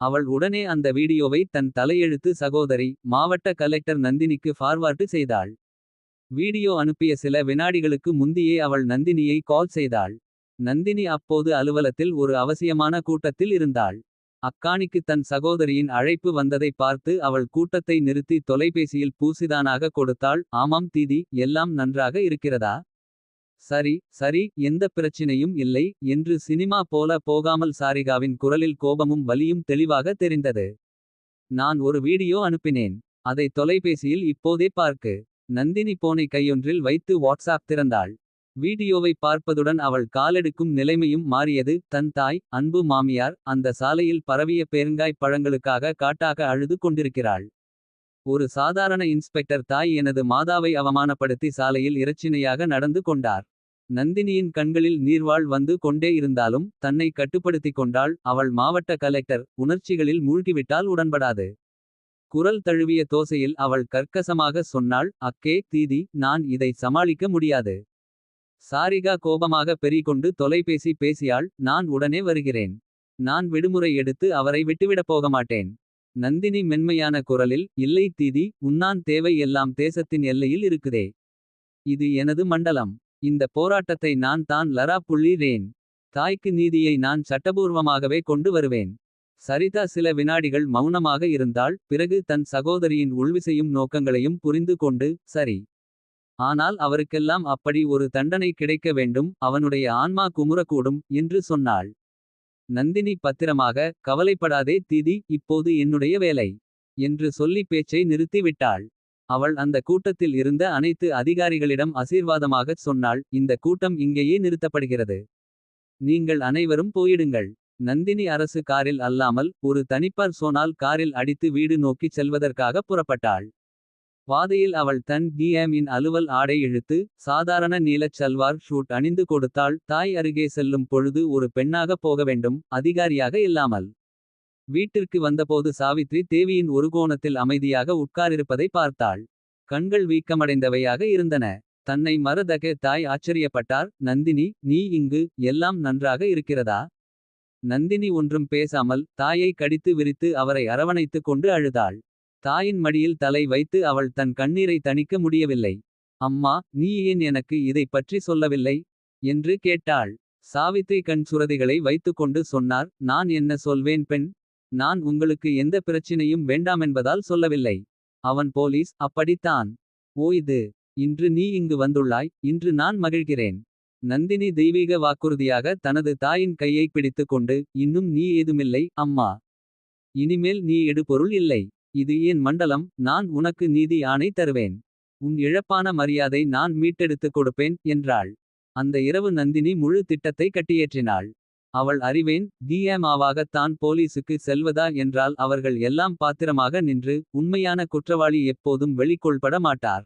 அவள் உடனே அந்த வீடியோவை தன் தலையெழுத்து சகோதரி மாவட்ட கலெக்டர் நந்தினிக்கு ஃபார்வார்டு செய்தாள். வீடியோ அனுப்பிய சில வினாடிகளுக்கு முந்தியே அவள் நந்தினியை கால் செய்தாள். நந்தினி அப்போது அலுவலத்தில் ஒரு அவசியமான கூட்டத்தில் இருந்தாள். அக்காணிக்கு தன் சகோதரியின் அழைப்பு வந்ததை பார்த்து அவள் கூட்டத்தை நிறுத்தி தொலைபேசியில் பூசிதானாக கொடுத்தாள். ஆமாம் தீதி எல்லாம் நன்றாக இருக்கிறதா. சரி சரி எந்த பிரச்சினையும் இல்லை என்று சினிமா போல போகாமல் சாரிகாவின் குரலில் கோபமும் வலியும் தெளிவாக தெரிந்தது. நான் ஒரு வீடியோ அனுப்பினேன். அதை தொலைபேசியில் இப்போதே பார்க்கு. நந்தினி போனை கையொன்றில் வைத்து வாட்ஸ்ஆப் திறந்தாள். வீடியோவை பார்ப்பதுடன் அவள் காலெடுக்கும் நிலைமையும் மாறியது. தன் தாய் அன்பு மாமியார் அந்த சாலையில் பரவிய பேருங்காய் பழங்களுக்காக காட்டாக அழுது கொண்டிருக்கிறாள். ஒரு சாதாரண இன்ஸ்பெக்டர் தாய் எனது மாதாவை அவமானப்படுத்தி சாலையில் இறச்சினையாக நடந்து கொண்டார். நந்தினியின் கண்களில் நீர்வாள் வந்து கொண்டே இருந்தாலும். தன்னை கட்டுப்படுத்திக் கொண்டாள் அவள் மாவட்ட கலெக்டர். உணர்ச்சிகளில் மூழ்கிவிட்டால் உடன்படாது. குரல் தழுவிய தோசையில் அவள் கர்க்கசமாக சொன்னாள். அக்கே தீதி நான் இதை சமாளிக்க முடியாது. சாரிகா கோபமாக பெரிகொண்டு தொலைபேசி பேசியாள். நான் உடனே வருகிறேன். நான் விடுமுறை எடுத்து அவரை விட்டுவிடப் போகமாட்டேன். நந்தினி மென்மையான குரலில் இல்லை தீதி உன்னான் தேவை எல்லாம் தேசத்தின் எல்லையில் இருக்குதே. இது எனது மண்டலம். இந்த போராட்டத்தை நான் தான் லரா புள்ளி ரேன். தாய்க்கு நீதியை நான் சட்டபூர்வமாகவே கொண்டு வருவேன். சரிதா சில வினாடிகள் மௌனமாக இருந்தால் பிறகு தன் சகோதரியின் உள்விசையும் நோக்கங்களையும் புரிந்து கொண்டு சரி. ஆனால் அவருக்கெல்லாம் அப்படி ஒரு தண்டனை கிடைக்க வேண்டும். அவனுடைய ஆன்மா குமுறக்கூடும் என்று சொன்னாள். நந்தினி பத்திரமாக கவலைப்படாதே தீதி இப்போது என்னுடைய வேலை. என்று சொல்லி பேச்சை நிறுத்திவிட்டாள் அவள் அந்த கூட்டத்தில் இருந்த அனைத்து அதிகாரிகளிடம் ஆசீர்வாதமாகச் சொன்னாள். இந்த கூட்டம் இங்கேயே நிறுத்தப்படுகிறது. நீங்கள் அனைவரும் போயிடுங்கள். நந்தினி அரசு காரில் அல்லாமல் ஒரு தனிப்பார் சோனால் காரில் அடித்து வீடு நோக்கிச் செல்வதற்காக புறப்பட்டாள். பாதையில் அவள் தன் டிஎம் இன் அலுவல் ஆடை இழுத்து. சாதாரண நீலச் சல்வார் ஷூட் அணிந்து கொடுத்தாள். தாய் அருகே செல்லும் பொழுது ஒரு பெண்ணாக போக வேண்டும். அதிகாரியாக இல்லாமல். வீட்டிற்கு வந்தபோது சாவித்ரி தேவியின் ஒரு கோணத்தில் அமைதியாக உட்காரிருப்பதை பார்த்தாள். கண்கள் வீக்கமடைந்தவையாக இருந்தன. தன்னை மறதக தாய் ஆச்சரியப்பட்டார் நந்தினி நீ இங்கு எல்லாம் நன்றாக இருக்கிறதா. நந்தினி ஒன்றும் பேசாமல் தாயை கடித்து விரித்து அவரை அரவணைத்துக் கொண்டு அழுதாள். தாயின் மடியில் தலை வைத்து அவள் தன் கண்ணீரை தணிக்க முடியவில்லை. அம்மா நீ ஏன் எனக்கு இதைப் பற்றி சொல்லவில்லை. என்று கேட்டாள். சாவித்ரி கண் சுரதிகளை வைத்துக்கொண்டு சொன்னார் நான் என்ன சொல்வேன் பெண். நான் உங்களுக்கு எந்த பிரச்சினையும் வேண்டாமென்பதால் சொல்லவில்லை. அவன் போலீஸ் அப்படித்தான். ஓ இது. இன்று நீ இங்கு வந்துள்ளாய் இன்று நான் மகிழ்கிறேன். நந்தினி தெய்வீக வாக்குறுதியாக தனது தாயின் கையை பிடித்துக் கொண்டு. இன்னும் நீ ஏதுமில்லை அம்மா. இனிமேல் நீ எடுபொருள் இல்லை. இது என் மண்டலம் நான் உனக்கு நீதி ஆணை தருவேன். உன் இழப்பான மரியாதை நான் மீட்டெடுத்துக் கொடுப்பேன் என்றாள். அந்த இரவு நந்தினி முழு திட்டத்தை கட்டியேற்றினாள். அவள் அறிவேன் டிஎம்ஆவாக தான் போலீசுக்கு செல்வதா என்றால் அவர்கள் எல்லாம் பாத்திரமாக நின்று. உண்மையான குற்றவாளி எப்போதும் வெளிக்கொள்பட மாட்டார்.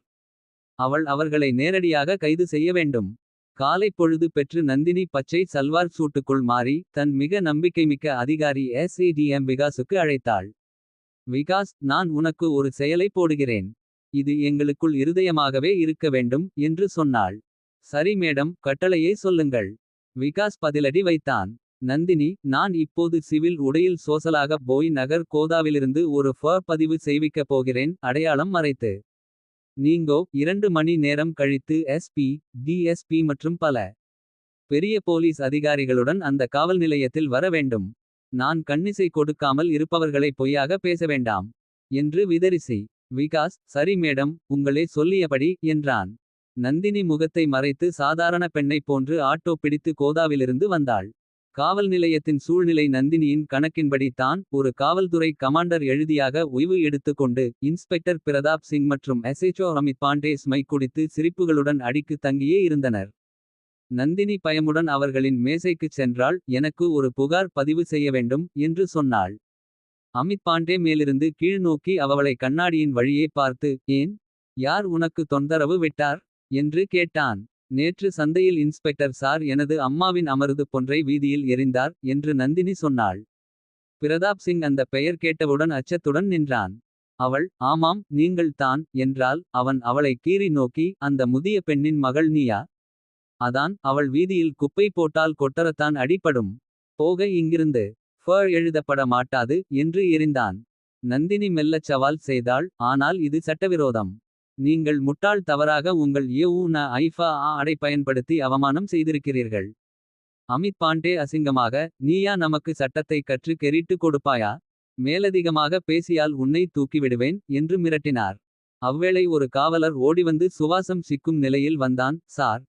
அவள் அவர்களை நேரடியாக கைது செய்ய வேண்டும். காலைப் பொழுது பெற்று நந்தினி பச்சை சல்வார் சூட்டுக்குள் மாறி. தன் மிக நம்பிக்கைமிக்க அதிகாரி எஸ்ஏடிஎம் விகாசுக்கு அழைத்தாள். விகாஸ் நான் உனக்கு ஒரு செயலை போடுகிறேன். இது எங்களுக்குள் இருதயமாகவே இருக்க வேண்டும் என்று சொன்னாள். சரி மேடம் கட்டளையை சொல்லுங்கள். விகாஸ் பதிலடி வைத்தான். நந்தினி நான் இப்போது சிவில் உடையில் சோசலாக போய் நகர் கோதாவிலிருந்து ஒரு ஃப பதிவு செய்விக்கப் போகிறேன் அடையாளம் மறைத்து. நீங்கோ இரண்டு மணி நேரம் கழித்து எஸ்பி டிஎஸ்பி மற்றும் பல. பெரிய போலீஸ் அதிகாரிகளுடன் அந்த காவல் நிலையத்தில் வர வேண்டும். நான் கண்ணிசை கொடுக்காமல் இருப்பவர்களை பொய்யாக பேச வேண்டாம். என்று விதரிசி. விகாஸ் சரி மேடம் உங்களே சொல்லியபடி என்றான். நந்தினி முகத்தை மறைத்து சாதாரண பெண்ணைப் போன்று ஆட்டோ பிடித்து கோதாவிலிருந்து வந்தாள். காவல் நிலையத்தின் சூழ்நிலை நந்தினியின் கணக்கின்படி தான். ஒரு காவல்துறை கமாண்டர் எழுதியாக ஓய்வு எடுத்துக் கொண்டு. இன்ஸ்பெக்டர் பிரதாப் சிங் மற்றும் எஸ்எச்ஓ அமித் பாண்டே ஸ்மை குடித்து சிரிப்புகளுடன் அடிக்கு தங்கியே இருந்தனர். நந்தினி பயமுடன் அவர்களின் மேசைக்குச் சென்றாள் எனக்கு ஒரு புகார் பதிவு செய்ய வேண்டும் என்று சொன்னாள். அமித் பாண்டே மேலிருந்து கீழ் நோக்கி அவளை கண்ணாடியின் வழியே பார்த்து ஏன். யார் உனக்கு தொந்தரவு விட்டார். என்று கேட்டான். நேற்று சந்தையில் இன்ஸ்பெக்டர் சார் எனது அம்மாவின் அமருது பொன்றை வீதியில் எறிந்தார். என்று நந்தினி சொன்னாள். பிரதாப் சிங் அந்த பெயர் கேட்டவுடன் அச்சத்துடன் நின்றான். அவள் ஆமாம் நீங்கள் தான் என்றால் அவன் அவளை கீறி நோக்கி அந்த முதிய பெண்ணின் மகள் நீயா. அதான் அவள் வீதியில் குப்பை போட்டால் கொட்டரத்தான் அடிபடும். போக இங்கிருந்து. ஃபர் எழுதப்பட மாட்டாது என்று எரிந்தான் நந்தினி மெல்லச் சவால் செய்தாள் ஆனால் இது சட்டவிரோதம். நீங்கள் முட்டாள் தவறாக உங்கள் எஉ ந ஐஃபா ஆ அடை பயன்படுத்தி அவமானம் செய்திருக்கிறீர்கள். அமித் பாண்டே அசிங்கமாக நீயா நமக்கு சட்டத்தை கற்று கெரிட்டு கொடுப்பாயா. மேலதிகமாக பேசியால் உன்னை தூக்கிவிடுவேன் என்று மிரட்டினார். அவ்வேளை ஒரு காவலர் ஓடிவந்து சுவாசம் சிக்கும் நிலையில் வந்தான் சார்.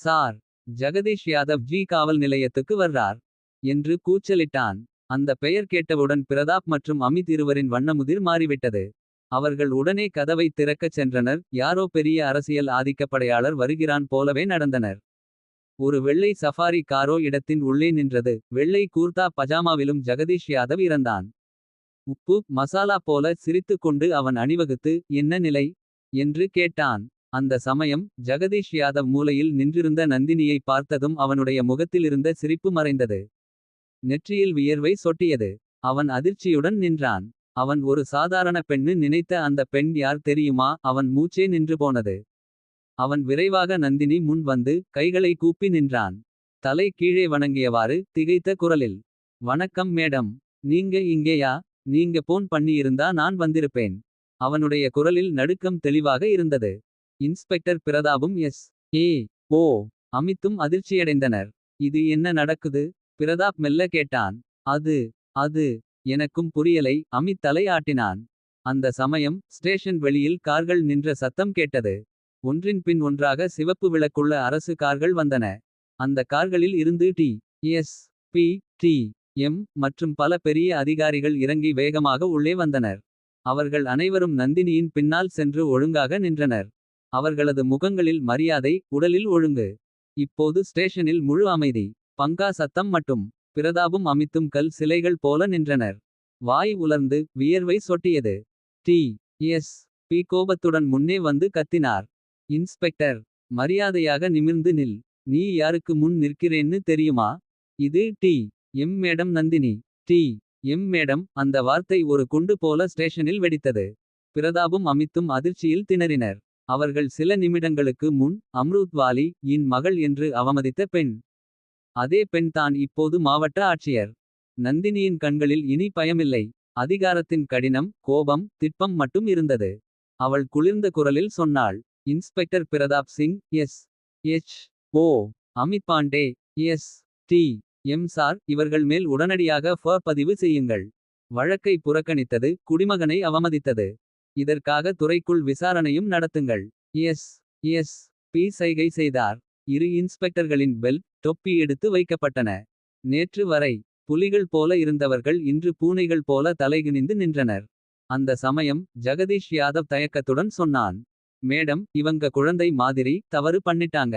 சார் ஜெகதீஷ் யாதவ் ஜி காவல் நிலையத்துக்கு வர்றார். என்று கூச்சலிட்டான். அந்த பெயர் கேட்டவுடன் பிரதாப் மற்றும் அமித் இருவரின் வண்ணமுதிர் மாறிவிட்டது. அவர்கள் உடனே கதவை திறக்கச் சென்றனர். யாரோ பெரிய அரசியல் ஆதிக்கப்படையாளர் வருகிறான் போலவே நடந்தனர். ஒரு வெள்ளை சஃபாரி காரோ இடத்தின் உள்ளே நின்றது. வெள்ளை கூர்தா பஜாமாவிலும் ஜெகதீஷ் யாதவ் இறந்தான். உப்பு மசாலா போல சிரித்துக் கொண்டு அவன் அணிவகுத்து என்ன நிலை. என்று கேட்டான். அந்த சமயம் ஜெகதீஷ் யாதவ் மூலையில் நின்றிருந்த நந்தினியை பார்த்ததும் அவனுடைய முகத்திலிருந்த சிரிப்பு மறைந்தது. நெற்றியில் வியர்வை சொட்டியது. அவன் அதிர்ச்சியுடன் நின்றான். அவன் ஒரு சாதாரண பெண்ணு நினைத்த அந்த பெண் யார் தெரியுமா அவன் மூச்சே நின்று போனது. அவன் விரைவாக நந்தினி முன் வந்து கைகளை கூப்பி நின்றான். தலை கீழே வணங்கியவாறு திகைத்த குரலில். வணக்கம் மேடம் நீங்க இங்கேயா நீங்க போன் பண்ணியிருந்தா நான் வந்திருப்பேன். அவனுடைய குரலில் நடுக்கம் தெளிவாக இருந்தது. இன்ஸ்பெக்டர் பிரதாபும் எஸ். ஏ ஓ அமித்தும் அதிர்ச்சியடைந்தனர். இது என்ன நடக்குது பிரதாப் மெல்ல கேட்டான். அது அது எனக்கும் புரியலை அமித் தலை ஆட்டினான். அந்த சமயம் ஸ்டேஷன் வெளியில் கார்கள் நின்ற சத்தம் கேட்டது. ஒன்றின் பின் ஒன்றாக சிவப்பு விளக்குள்ள அரசு கார்கள் வந்தன. அந்த கார்களில் இருந்து D S P D M மற்றும் பல பெரிய அதிகாரிகள் இறங்கி வேகமாக உள்ளே வந்தனர். அவர்கள் அனைவரும் நந்தினியின் பின்னால் சென்று ஒழுங்காக நின்றனர். அவர்களது முகங்களில் மரியாதை உடலில் ஒழுங்கு. இப்போது ஸ்டேஷனில் முழு அமைதி. பங்கா சத்தம் மட்டும். பிரதாபும் அமித்தும் கல் சிலைகள் போல நின்றனர். வாய் உலர்ந்து வியர்வை சொட்டியது. டி எஸ் பி கோபத்துடன் முன்னே வந்து கத்தினார். இன்ஸ்பெக்டர் மரியாதையாக நிமிர்ந்து நில். நீ யாருக்கு முன் நிற்கிறேன்னு தெரியுமா. இது D M madam Nandini. D M madam அந்த வார்த்தை ஒரு குண்டு போல ஸ்டேஷனில் வெடித்தது. பிரதாபும் அமித்தும் அதிர்ச்சியில் திணறினர். அவர்கள் சில நிமிடங்களுக்கு முன் அம்ருத்வாலி இன் மகள் என்று அவமதித்த பெண். அதே பெண் தான் இப்போது மாவட்ட ஆட்சியர். நந்தினியின் கண்களில் இனி பயமில்லை. அதிகாரத்தின் கடினம் கோபம் திட்பம் மட்டும் இருந்தது. அவள் குளிர்ந்த குரலில் சொன்னாள். Inspector Pratap Singh S H O Amit Pandey S D M sir இவர்கள் மேல் உடனடியாக ஃப பதிவு செய்யுங்கள். வழக்கை புறக்கணித்தது குடிமகனை அவமதித்தது. இதற்காக துறைக்குள் விசாரணையும் நடத்துங்கள். எஸ் எஸ் பி சைகை செய்தார். இரு இன்ஸ்பெக்டர்களின் பெல்ட் தொப்பி எடுத்து வைக்கப்பட்டன. நேற்று வரை புலிகள் போல இருந்தவர்கள் இன்று பூனைகள் போல தலைகுனிந்து நின்றனர். அந்த சமயம் ஜெகதீஷ் யாதவ் தயக்கத்துடன் சொன்னான். மேடம் இவங்க குழந்தை மாதிரி தவறு பண்ணிட்டாங்க.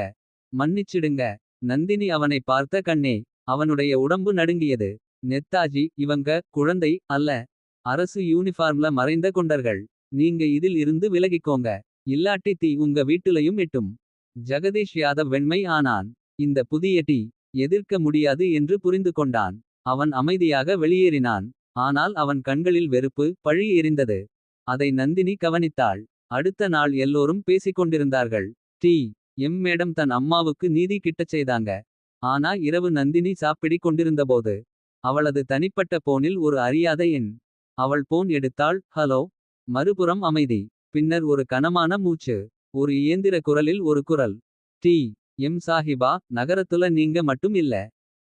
மன்னிச்சிடுங்க நந்தினி அவனை பார்த்த கண்ணே. அவனுடைய உடம்பு நடுங்கியது. நெத்தாஜி இவங்க குழந்தை அல்ல. அரசு யூனிஃபார்ம்ல மறைந்த கொண்டர்கள். நீங்க இதில் இருந்து விலகிக்கோங்க. இல்லாட்டி தீ உங்க வீட்டுலையும் எட்டும். ஜெகதீஷ் யாதவ் வெண்மை ஆனான். இந்த புதிய டீ எதிர்க்க முடியாது என்று புரிந்து கொண்டான். அவன் அமைதியாக வெளியேறினான். ஆனால் அவன் கண்களில் வெறுப்பு பழி எரிந்தது. அதை நந்தினி கவனித்தாள். அடுத்த நாள் எல்லோரும் பேசிக்கொண்டிருந்தார்கள். டி எம் மேடம் தன் அம்மாவுக்கு நீதி கிட்டச் செய்தாங்க. ஆனா இரவு நந்தினி சாப்பிடி கொண்டிருந்தபோது. அவளது தனிப்பட்ட போனில் ஒரு அறியாத எண். அவள் போன் எடுத்தாள் ஹலோ. மறுபுறம் அமைதி. பின்னர் ஒரு கனமான மூச்சு. ஒரு இயந்திர குரலில் ஒரு குரல். டி எம் சாஹிபா நகரத்துல நீங்க மட்டும் இல்ல.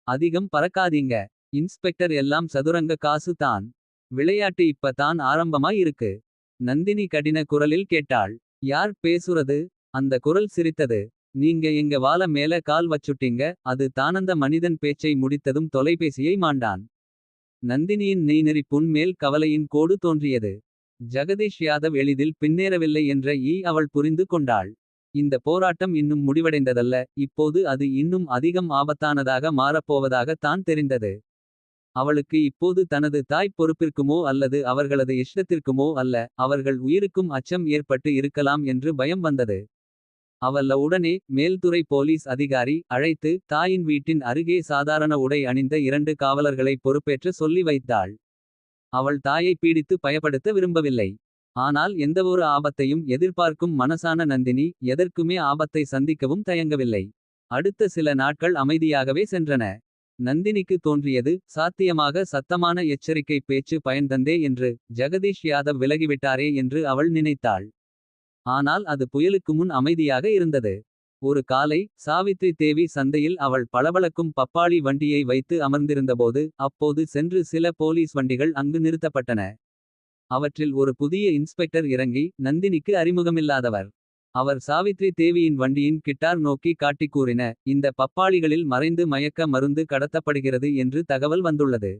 அதிகம் பறக்காதீங்க. இன்ஸ்பெக்டர் எல்லாம் சதுரங்க காசு தான். விளையாட்டு இப்ப தான் ஆரம்பமாய் இருக்கு. நந்தினி கடின குரலில் கேட்டாள். யார் பேசுறது அந்த குரல் சிரித்தது. நீங்க எங்க வால மேல கால் வச்சுட்டீங்க. அது தானந்த மனிதன் பேச்சை முடித்ததும் தொலைபேசியை மாண்டான். நந்தினியின் நெய்நெறி மேல் கவலையின் கோடு தோன்றியது. ஜகதீஷ் யாதவ் எளிதில் பின்னேறவில்லை என்ற ஈ அவள் புரிந்து கொண்டாள். இந்த போராட்டம் இன்னும் முடிவடைந்ததல்ல இப்போது அது இன்னும் அதிகம் ஆபத்தானதாக மாறப்போவதாக தான் தெரிந்தது. அவளுக்கு இப்போது தனது தாய் பொறுப்பிற்குமோ அல்லது அவர்களது இஷ்டத்திற்குமோ அல்ல. அவர்கள் உயிருக்கும் அச்சம் ஏற்பட்டு இருக்கலாம் என்று பயம் வந்தது. அவல்ல உடனே மேல்துறை போலீஸ் அதிகாரி அழைத்து தாயின் வீட்டின் அருகே சாதாரண உடை அணிந்த இரண்டு காவலர்களை பொறுப்பேற்ற சொல்லி வைத்தாள். அவள் தாயை பீடித்து பயப்படுத்த விரும்பவில்லை. ஆனால் எந்தவொரு ஆபத்தையும் எதிர்பார்க்கும் மனசான நந்தினி. எதற்குமே ஆபத்தை சந்திக்கவும் தயங்கவில்லை. அடுத்த சில நாட்கள் அமைதியாகவே சென்றன. நந்தினிக்கு தோன்றியது சாத்தியமாக சத்தமான எச்சரிக்கை பேச்சு பயன்தந்தே என்று ஜெகதீஷ் யாதவ் விலகிவிட்டாரே என்று அவள் நினைத்தாள். ஆனால் அது புயலுக்கு முன் அமைதியாக இருந்தது. ஒரு காலை சாவித்ரி தேவி சந்தையில் அவள் பளபளக்கும் பப்பாளி வண்டியை வைத்து அமர்ந்திருந்தபோது. அப்போது சென்று சில போலீஸ் வண்டிகள் அங்கு நிறுத்தப்பட்டன. அவற்றில் ஒரு புதிய இன்ஸ்பெக்டர் இறங்கி நந்தினிக்கு அறிமுகமில்லாதவர். அவர் சாவித்ரி தேவியின் வண்டியின் கிட்டார் நோக்கி காட்டிக் கூறின. இந்த பப்பாளிகளில் மறைந்து மயக்க மருந்து கடத்தப்படுகிறது என்று தகவல் வந்துள்ளது.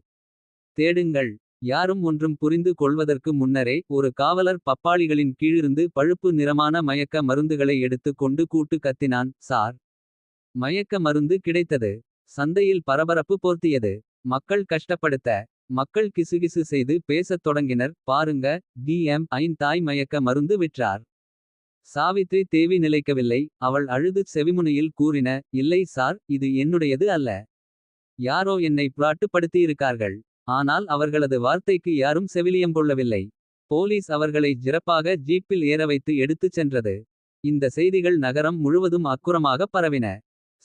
தேடுங்கள். யாரும் ஒன்றும் புரிந்து கொள்வதற்கு முன்னரே. ஒரு காவலர் பப்பாளிகளின் கீழிருந்து பழுப்பு நிறமான மயக்க மருந்துகளை எடுத்துக் கொண்டு கூட்டு கத்தினான் சார். மயக்க மருந்து கிடைத்தது. சந்தையில் பரபரப்பு போர்த்தியது. மக்கள் கஷ்டப்படுத்த. மக்கள் கிசுகிசு செய்து பேசத் தொடங்கினர் பாருங்க. டி.எம். ஐன் தாய் மயக்க மருந்து விற்றார். சாவித்ரி தேவி நிலைக்கவில்லை. அவள் அழுது செவிமுனையில் கூறின இல்லை சார் இது என்னுடையது அல்ல. யாரோ என்னை புராட்டுப்படுத்தியிருக்கார்கள் ஆனால் அவர்களது வார்த்தைக்கு யாரும் செவிலியம்பொள்ளவில்லை போலீஸ் அவர்களை ஜிறப்பாக ஜீப்பில் ஏறவைத்து எடுத்துச் சென்றது. இந்த செய்திகள் நகரம் முழுவதும் அக்குறமாக பரவின.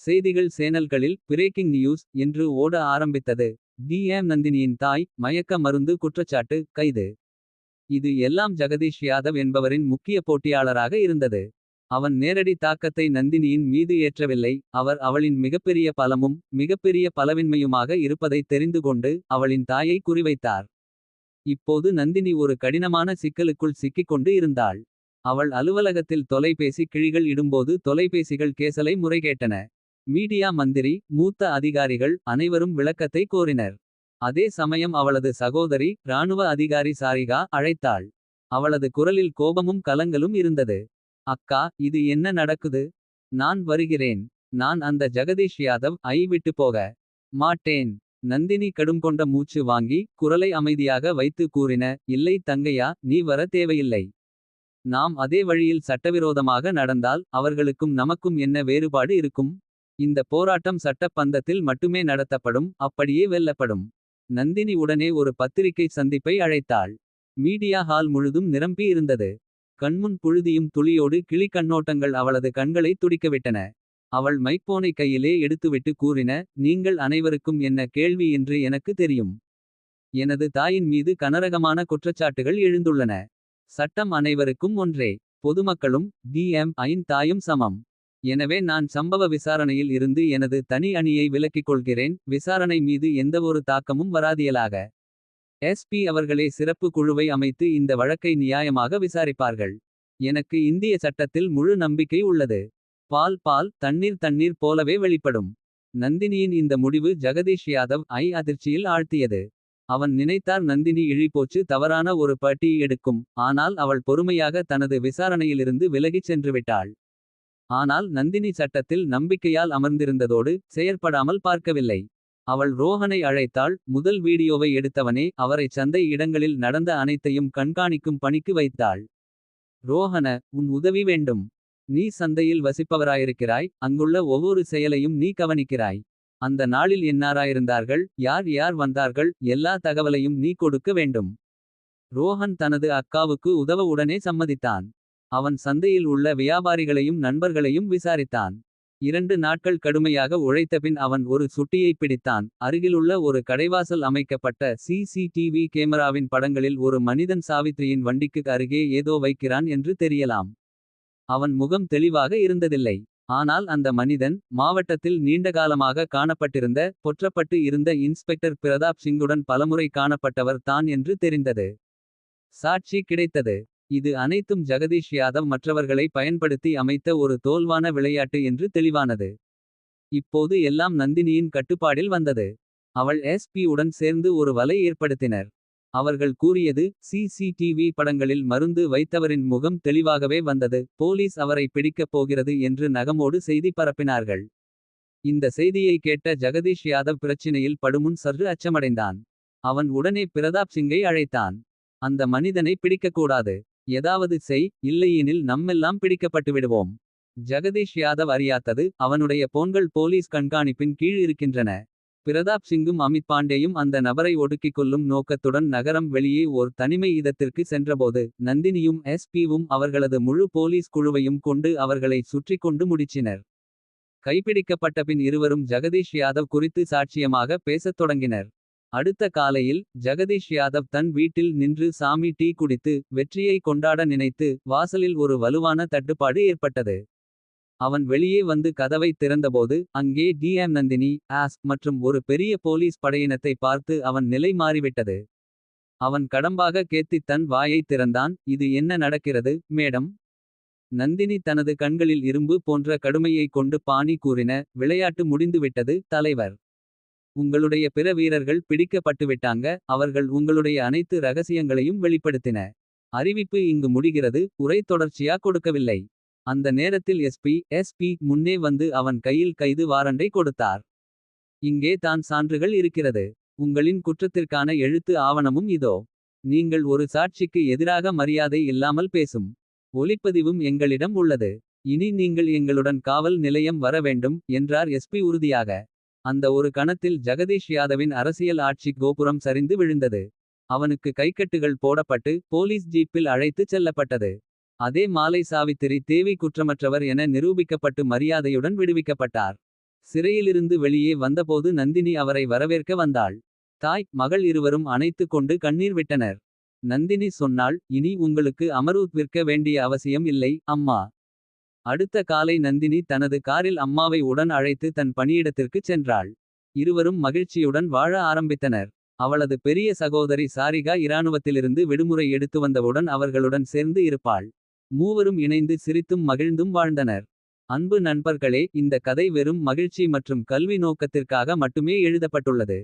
செய்திகள் சேனல்களில் பிரேக்கிங் நியூஸ் என்று ஓட ஆரம்பித்தது. டி.எம். நந்தினியின் தாய் மயக்க மருந்து குற்றச்சாட்டு கைது. இது எல்லாம் ஜெகதீஷ் யாதவ் என்பவரின் முக்கிய போட்டியாளராக இருந்தது. அவன் நேரடி தாக்கத்தை நந்தினியின் மீது ஏற்றவில்லை. அவர் அவளின் மிகப்பெரிய பலமும். மிகப்பெரிய பலவின்மையுமாக இருப்பதைத் தெரிந்துகொண்டு. அவளின் தாயை குறிவைத்தார். இப்போது நந்தினி ஒரு கடினமான சிக்கலுக்குள் சிக்கிக்கொண்டு இருந்தாள். அவள் அலுவலகத்தில் தொலைபேசி கிழிகள் இடும்போது தொலைபேசிகள் கேசலை முறைகேட்டன. மீடியா மந்திரி மூத்த அதிகாரிகள் அனைவரும் விளக்கத்தை கோரினர். அதே சமயம் அவளது சகோதரி இராணுவ அதிகாரி சாரிகா அழைத்தாள். அவளது குரலில் கோபமும் கலங்களும் இருந்தது. அக்கா இது என்ன நடக்குது. நான் வருகிறேன். நான் அந்த ஜெகதீஷ் யாதவ் ஐ விட்டு போக மாட்டேன். நந்தினி கடும்கொண்ட மூச்சு வாங்கி குரலை அமைதியாக வைத்து கூறின. இல்லை தங்கையா நீ வர தேவையில்லை. நாம் அதே வழியில் சட்டவிரோதமாக நடந்தால். அவர்களுக்கும் நமக்கும் என்ன வேறுபாடு இருக்கும். இந்த போராட்டம் சட்டப்பந்தத்தில் மட்டுமே நடத்தப்படும். அப்படியே வெல்லப்படும். நந்தினி உடனே ஒரு பத்திரிகை சந்திப்பை அழைத்தாள். மீடியா ஹால் முழுதும் நிரம்பி இருந்தது. கண்முன் புழுதியும் துளியோடு கிளி கண்ணோட்டங்கள் அவளது கண்களை துடிக்கவிட்டன. அவள் மைக்போனை கையிலே எடுத்துவிட்டு கூறின. நீங்கள் அனைவருக்கும் என்ன கேள்வி என்று எனக்கு தெரியும். எனது தாயின் மீது கனரகமான குற்றச்சாட்டுகள் எழுந்துள்ளன. சட்டம் அனைவருக்கும் ஒன்றே. பொதுமக்களும் டி.எம். ஐன் தாயும் சமம். எனவே நான் சம்பவ விசாரணையில் இருந்து எனது தனி அணியை விலக்கிக் கொள்கிறேன். விசாரணை மீது எந்தவொரு தாக்கமும் வராதியலாக. எஸ்.பி. அவர்களே சிறப்பு குழுவை அமைத்து இந்த வழக்கை நியாயமாக விசாரிப்பார்கள். எனக்கு இந்திய சட்டத்தில் முழு நம்பிக்கை உள்ளது. பால் பால் தண்ணீர் தண்ணீர் போலவே வெளிப்படும். நந்தினியின் இந்த முடிவு ஜெகதீஷ் யாதவ் ஐ அதிர்ச்சியில் ஆழ்த்தியது. அவன் நினைத்தார் நந்தினி இழிபோச்சு தவறான ஒரு பட்டி எடுக்கும். ஆனால் அவள் பொறுமையாக தனது விசாரணையிலிருந்து விலகிச் சென்றுவிட்டாள். ஆனால் நந்தினி சட்டத்தில் நம்பிக்கையால் அமர்ந்திருந்ததோடு. செயற்படாமல் பார்க்கவில்லை. அவள் ரோஹனை அழைத்தாள் முதல் வீடியோவை எடுத்தவனே. அவரைச் சந்தை இடங்களில் நடந்த அனைத்தையும் கண்காணிக்கும் பணிக்கு வைத்தாள். ரோஹன உன் உதவி வேண்டும். நீ சந்தையில் வசிப்பவராயிருக்கிறாய். அங்குள்ள ஒவ்வொரு செயலையும் நீ கவனிக்கிறாய். அந்த நாளில் என்னாராயிருந்தார்கள் யார் யார் வந்தார்கள். எல்லா தகவலையும் நீ கொடுக்க வேண்டும். ரோஹன் தனது அக்காவுக்கு உதவ உடனே சம்மதித்தான். அவன் சந்தையில் உள்ள வியாபாரிகளையும் நண்பர்களையும் விசாரித்தான். இரண்டு நாட்கள் கடுமையாக உழைத்தபின் அவன் ஒரு சுட்டியைப் பிடித்தான். அருகிலுள்ள ஒரு கடைவாசல் அமைக்கப்பட்ட சிசிடிவி கேமராவின் படங்களில் ஒரு மனிதன் சாவித்ரியின் வண்டிக்கு அருகே ஏதோ வைக்கிறான் என்று தெரியலாம். அவன் முகம் தெளிவாக இருந்ததில்லை. ஆனால் அந்த மனிதன் மாவட்டத்தில் நீண்டகாலமாக காணப்பட்டிருந்த. பொற்றப்பட்டு இருந்த இன்ஸ்பெக்டர் பிரதாப் சிங்குடன் பலமுறை காணப்பட்டவர் தான் என்று தெரிந்தது. சாட்சி கிடைத்தது. இது அனைத்தும் ஜெகதீஷ் யாதவ் மற்றவர்களை பயன்படுத்தி அமைத்த ஒரு தோல்வான விளையாட்டு என்று தெளிவானது. இப்போது எல்லாம் நந்தினியின் கட்டுப்பாடில் வந்தது. அவள் எஸ்.பி. உடன் சேர்ந்து ஒரு வலை ஏற்படுத்தினர். அவர்கள் கூறியது சிசிடிவி படங்களில் மருந்து வைத்தவரின் முகம் தெளிவாகவே வந்தது. போலீஸ் அவரை பிடிக்கப் போகிறது என்று நகமோடு செய்தி பரப்பினார்கள். இந்த செய்தியை கேட்ட ஜெகதீஷ் யாதவ் பிரச்சினையில் படுமுன் சற்று அச்சமடைந்தான். அவன் உடனே பிரதாப் சிங்கை அழைத்தான். அந்த மனிதனை பிடிக்கக்கூடாது. ஏதாவது செய் இல்லையெனில் நம்மெல்லாம் பிடிக்கப்பட்டுவிடுவோம். ஜெகதீஷ் யாதவ் அறியாத்தது அவனுடைய போன்கள் போலீஸ் கண்காணிப்பின் கீழ் இருக்கின்றன. பிரதாப் சிங்கும் அமித் பாண்டேயும் அந்த நபரை ஒடுக்கிக் கொள்ளும் நோக்கத்துடன் நகரம் வெளியே ஓர் தனிமை இதத்திற்கு சென்றபோது. நந்தினியும் எஸ்.பி.வும் அவர்களது முழு போலீஸ் குழுவையும் கொண்டு அவர்களை சுற்றிக் கொண்டு முடிச்சினர். கைப்பிடிக்கப்பட்ட பின் இருவரும் ஜெகதீஷ் யாதவ் குறித்து சாட்சியமாக பேசத் தொடங்கினர். அடுத்த காலையில் ஜெகதீஷ் யாதவ் தன் வீட்டில் நின்று சாமி டீ குடித்து. வெற்றியை கொண்டாட நினைத்து வாசலில் ஒரு வலுவான தட்டுப்பாடு ஏற்பட்டது. அவன் வெளியே வந்து கதவை திறந்தபோது அங்கே டிஎம் நந்தினி ஆஸ் மற்றும் ஒரு பெரிய போலீஸ் படையினத்தை பார்த்து அவன் நிலை மாறிவிட்டது. அவன் கடம்பாக கேத்தித் தன் வாயைத் திறந்தான் இது என்ன நடக்கிறது மேடம். நந்தினி தனது கண்களில் இரும்பு போன்ற கடுமையைக் கொண்டு பாணி கூறின விளையாட்டு முடிந்துவிட்டது தலைவர். உங்களுடைய பிற வீரர்கள் பிடிக்கப்பட்டுவிட்டாங்க அவர்கள் உங்களுடைய அனைத்து ரகசியங்களையும் வெளிப்படுத்தின. அறிவிப்பு இங்கு முடிகிறது உரை தொடர்ச்சியா கொடுக்கவில்லை. அந்த நேரத்தில் எஸ்பி எஸ்பி முன்னே வந்து அவன் கையில் கைது வாரண்டை கொடுத்தார். இங்கே தான் சான்றுகள் இருக்கிறது. உங்களின் குற்றத்திற்கான எழுத்து ஆவணமும் இதோ. நீங்கள் ஒரு சாட்சிக்கு எதிராக மரியாதை இல்லாமல் பேசும். ஒலிப்பதிவும் எங்களிடம் உள்ளது. இனி நீங்கள் எங்களுடன் காவல் நிலையம் வர வேண்டும் என்றார் எஸ்பி உறுதியாக. அந்த ஒரு கணத்தில் ஜெகதீஷ் யாதவின் அரசியல் ஆட்சி கோபுரம் சரிந்து விழுந்தது. அவனுக்கு கைக்கட்டுகள் போடப்பட்டு போலீஸ் ஜீப்பில் அழைத்துச் செல்லப்பட்டது. அதே மாலை சாவித்திரி தேவி குற்றமற்றவர் என நிரூபிக்கப்பட்டு மரியாதையுடன் விடுவிக்கப்பட்டார். சிறையிலிருந்து வெளியே வந்தபோது நந்தினி அவரை வரவேற்க வந்தாள். தாய் மகள் இருவரும் அணைத்துக் கொண்டு கண்ணீர் விட்டனர். நந்தினி சொன்னாள் இனி உங்களுக்கு அமரூத் விற்க வேண்டிய அவசியம் இல்லை அம்மா. அடுத்த காலை நந்தினி தனது காரில் அம்மாவை உடன் அழைத்து தன் பணியிடத்திற்குச் சென்றாள். இருவரும் மகிழ்ச்சியுடன் வாழ ஆரம்பித்தனர். அவளது பெரிய சகோதரி சாரிகா இராணுவத்திலிருந்து விடுமுறை எடுத்து வந்தவுடன் அவர்களுடன் சேர்ந்து இருப்பாள். மூவரும் இணைந்து சிரித்தும் மகிழ்ந்தும் வாழ்ந்தனர். அன்பு நண்பர்களே இந்த கதை வெறும் மகிழ்ச்சி மற்றும் கல்வி நோக்கத்திற்காக மட்டுமே எழுதப்பட்டுள்ளது.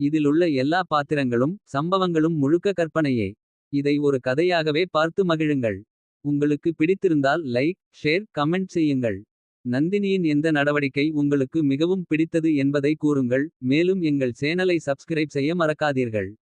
இதிலுள்ள எல்லா பாத்திரங்களும் சம்பவங்களும் முழுக்க கற்பனையே. இதை ஒரு கதையாகவே பார்த்து மகிழுங்கள். உங்களுக்கு பிடித்திருந்தால் லைக் ஷேர் கமெண்ட் செய்யுங்கள். நந்தினியின் எந்த நடவடிக்கை உங்களுக்கு மிகவும் பிடித்தது என்பதை கூறுங்கள். மேலும் எங்கள் சேனலை சப்ஸ்கிரைப் செய்ய மறக்காதீர்கள்.